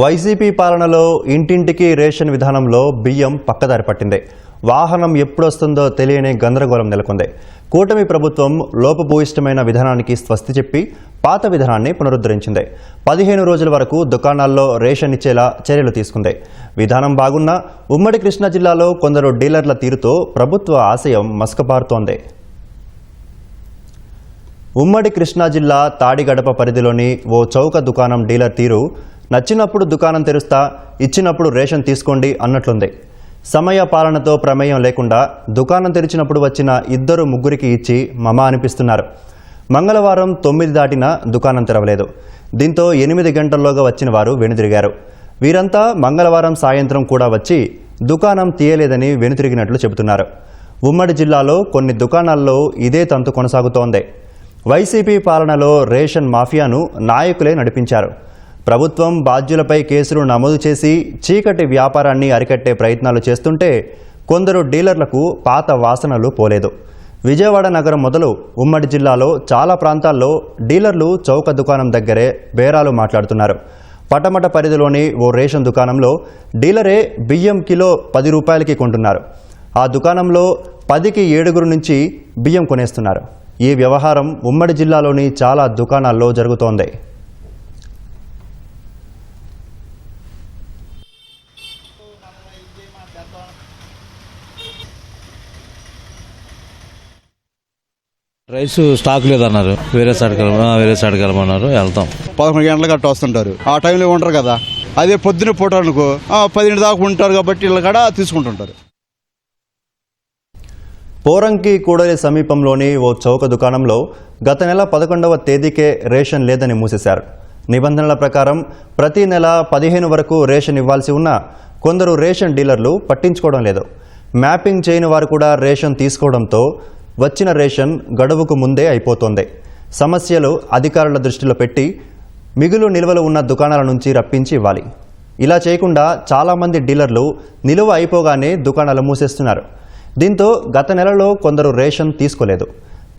YCP పాలనలో ఇంటింటికి ration విధానంలో బియ్యం పక్కదారి పట్టింది. వాహనం ఎప్పుడొస్తుందో తెలియని గందరగోళం నెలకొంది. కూటమి ప్రభుత్వం లోపభూయిష్టమైన విధానానికి స్వస్తి చెప్పి పాత విధానాన్ని పునరుద్ధరించింది. పదిహేను రోజుల వరకు దుకాణాల్లో రేషన్ ఇచ్చేలా చర్యలు తీసుకుంది. విధానం బాగున్నా ఉమ్మడి కృష్ణా జిల్లాలో కొందరు డీలర్ల తీరుతో ప్రభుత్వ ఆశయం మసకబారుతోంది. ఉమ్మడి కృష్ణా జిల్లా తాడిగడప పరిధిలోని ఓ చౌక దుకాణం డీలర్ తీరు నచ్చినప్పుడు దుకాణం తెరుస్తా ఇచ్చినప్పుడు రేషన్ తీసుకోండి అన్నట్లుంది. సమయ పాలనతో ప్రమేయం లేకుండా దుకాణం తెరిచినప్పుడు వచ్చిన ఇద్దరు ముగ్గురికి ఇచ్చి మమ అనిపిస్తున్నారు. మంగళవారం తొమ్మిది దాటినా దుకాణం తెరవలేదు. దీంతో ఎనిమిది గంటల్లోగా వచ్చిన వారు వెనుదిరిగారు వీరంతా మంగళవారం సాయంత్రం కూడా వచ్చి దుకాణం తీయలేదని వెనుతిరిగినట్లు చెబుతున్నారు. ఉమ్మడి జిల్లాలో కొన్ని దుకాణాల్లో ఇదే తంతు కొనసాగుతోంది. వైసీపీ పాలనలో రేషన్ మాఫియాను నాయకులే నడిపించారు. ప్రభుత్వం బాధ్యులపై కేసులు నమోదు చేసి చీకటి వ్యాపారాన్ని అరికట్టే ప్రయత్నాలు చేస్తుంటే కొందరు డీలర్లకు పాత వాసనలు పోలేదు. విజయవాడ నగరం మొదలు ఉమ్మడి జిల్లాలో చాలా ప్రాంతాల్లో డీలర్లు చౌక దుకాణం దగ్గరే బేరాలు మాట్లాడుతున్నారు. పటమట పరిధిలోని ఓ రేషన్ దుకాణంలో డీలరే బియ్యం కిలో పది రూపాయలకి కొంటున్నారు. ఆ దుకాణంలో పదికి ఏడుగురు నుంచి బియ్యం కొనేస్తున్నారు. ఈ వ్యవహారం ఉమ్మడి జిల్లాలోని చాలా దుకాణాల్లో జరుగుతోంది. రైస్ స్టాక్ లేదన్నారు. వేరే సైడ్ కలమ వేరే సైడ్ కలమన్నారు వెళ్తాం. పదకొండు గంటలకు అట్ట వస్తుంటారు. ఆ టైంలో ఉంటారు కదా. అదే పొద్దున పూట అనుకో ఆ, పదిహేను దాకా ఉంటారు కాబట్టి వీళ్ళ కాడ తీసుకుంటుంటారు. పోరంకి కూడలి సమీపంలోని ఓ చౌక దుకాణంలో గత నెల పదకొండవ తేదీకే రేషన్ లేదని మూసేశారు. నిబంధనల ప్రకారం ప్రతి నెల పదిహేను వరకు రేషన్ ఇవ్వాల్సి ఉన్నా కొందరు రేషన్ డీలర్లు పట్టించుకోవడం లేదు. మ్యాపింగ్ చేయని వారు కూడా రేషన్ తీసుకోవడంతో వచ్చిన రేషన్ గడువుకు ముందే అయిపోతోంది. సమస్యలు అధికారుల దృష్టిలో పెట్టి మిగులు నిల్వలు ఉన్న దుకాణాల నుంచి రప్పించి ఇవ్వాలి. ఇలా చేయకుండా చాలామంది డీలర్లు నిలువ అయిపోగానే దుకాణాలు మూసేస్తున్నారు. దీంతో గత నెలలో కొందరు రేషన్ తీసుకోలేదు.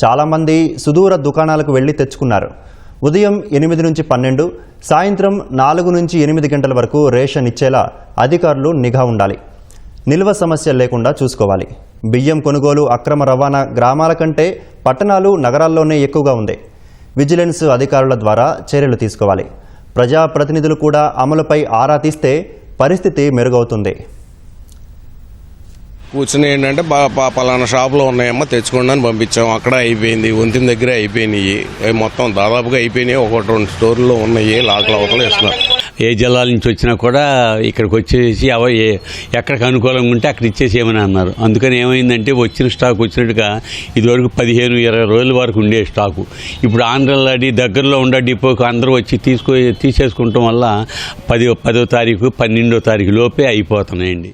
చాలామంది సుదూర దుకాణాలకు వెళ్ళి తెచ్చుకున్నారు. ఉదయం ఎనిమిది నుంచి పన్నెండు సాయంత్రం నాలుగు నుంచి ఎనిమిది గంటల వరకు రేషన్ ఇచ్చేలా అధికారులు నిఘా ఉండాలి. నిల్వ సమస్య లేకుండా చూసుకోవాలి. బియ్యం కొనుగోలు అక్రమ రవాణా గ్రామాల కంటే పట్టణాలు నగరాల్లోనే ఎక్కువగా ఉంది విజిలెన్స్ అధికారుల ద్వారా చర్యలు తీసుకోవాలి. ప్రజాప్రతినిధులు కూడా అమలుపై ఆరా తీస్తే పరిస్థితి మెరుగవుతుంది. కూర్చుని ఏంటంటే పలానా షాప్లో ఉన్నాయమ్మా తెచ్చుకోండి అని పంపించాం. అక్కడ అయిపోయింది వంతిన దగ్గర అయిపోయినాయి. అవి మొత్తం దాదాపుగా అయిపోయినాయి. ఒకటి రెండు స్టోర్లో ఉన్నాయి లాకల అవతల ఇస్తున్నారు ఏ జిల్లాల నుంచి వచ్చినా కూడా ఇక్కడికి వచ్చేసి అవ ఎక్కడికి అనుకూలంగా ఉంటే అక్కడ ఇచ్చేసేయమని అన్నారు. అందుకని ఏమైందంటే వచ్చిన స్టాక్ వచ్చినట్టుగా ఇదివరకు పదిహేను ఇరవై రోజుల వరకు ఉండే స్టాకు. ఇప్పుడు ఆంధ్రలాడి దగ్గరలో ఉండే డిపోకి అందరూ వచ్చి తీసుకో తీసేసుకుంటాం వల్ల పది పదో తారీఖు పన్నెండో తారీఖు లోపే అయిపోతున్నాయండి.